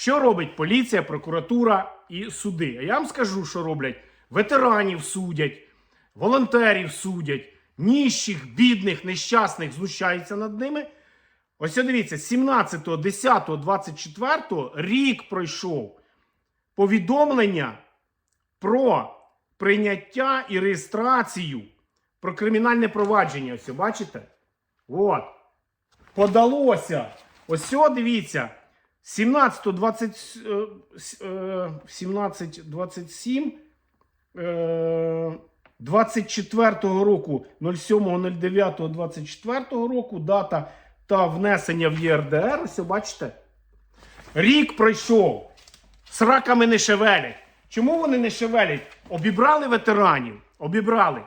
Що робить поліція, прокуратура і суди? А я вам скажу, що роблять. Ветеранів судять, волонтерів судять, ніщих, бідних, нещасних знущаються над ними. Ось дивіться, 17, 10, 24 рік пройшов повідомлення про прийняття і реєстрацію про кримінальне провадження. Ось, бачите? От. Подалося. Ось, дивіться. 17, 20, е, е, 17, 27, е, 24 року, 07.09.24 року, дата та внесення в ЄРДР. Ось, бачите? Рік пройшов. Сраками не шевелять. Чому вони не шевелять? Обібрали ветеранів. Обібрали.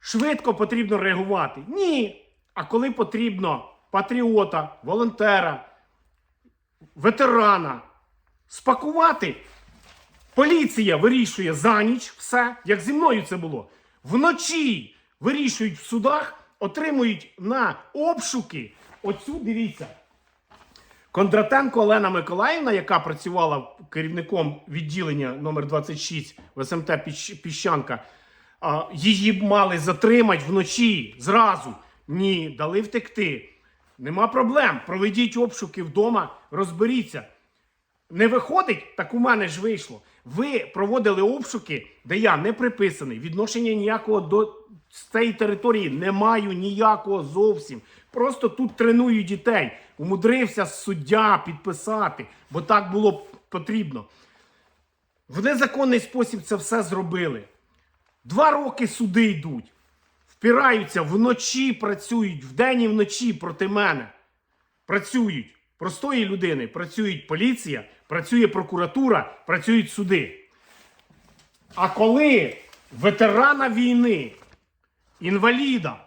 Швидко потрібно реагувати. Ні. А коли потрібно патріота, волонтера, ветерана спакувати, поліція вирішує за ніч все, як зі мною це було. Вночі вирішують в судах, отримують на обшуки. Оцю дивіться. Кондратенко Олена Миколаївна, яка працювала керівником відділення номер 26 в СМТ Піщанка, її мали затримати вночі зразу. Ні, дали втекти. Нема проблем. Проведіть обшуки вдома, розберіться. Не виходить, так у мене ж вийшло. Ви проводили обшуки, де я не приписаний. Відношення ніякого до цієї території не маю ніякого зовсім. Просто тут треную дітей. Умудрився суддя підписати, бо так було потрібно. В незаконний спосіб це все зробили. Два роки суди йдуть. Впираються вночі, працюють вдень і вночі проти мене. Працюють простої людини, працюють поліція, працює прокуратура, працюють суди. А коли ветерана війни, інваліда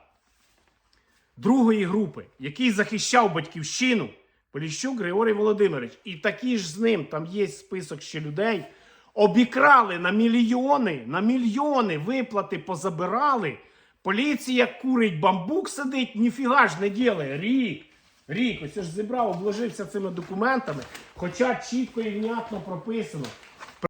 другої групи, який захищав батьківщину, Поліщук Григорій Володимирович, і такі ж з ним, там є список ще людей, обікрали на мільйони, на мільйони виплати позабирали. Поліція курить бамбук сидить, ніфіга ж не ділає. Рік. Рік, ось я ж зібрав, обложився цими документами, хоча чітко і внятно прописано,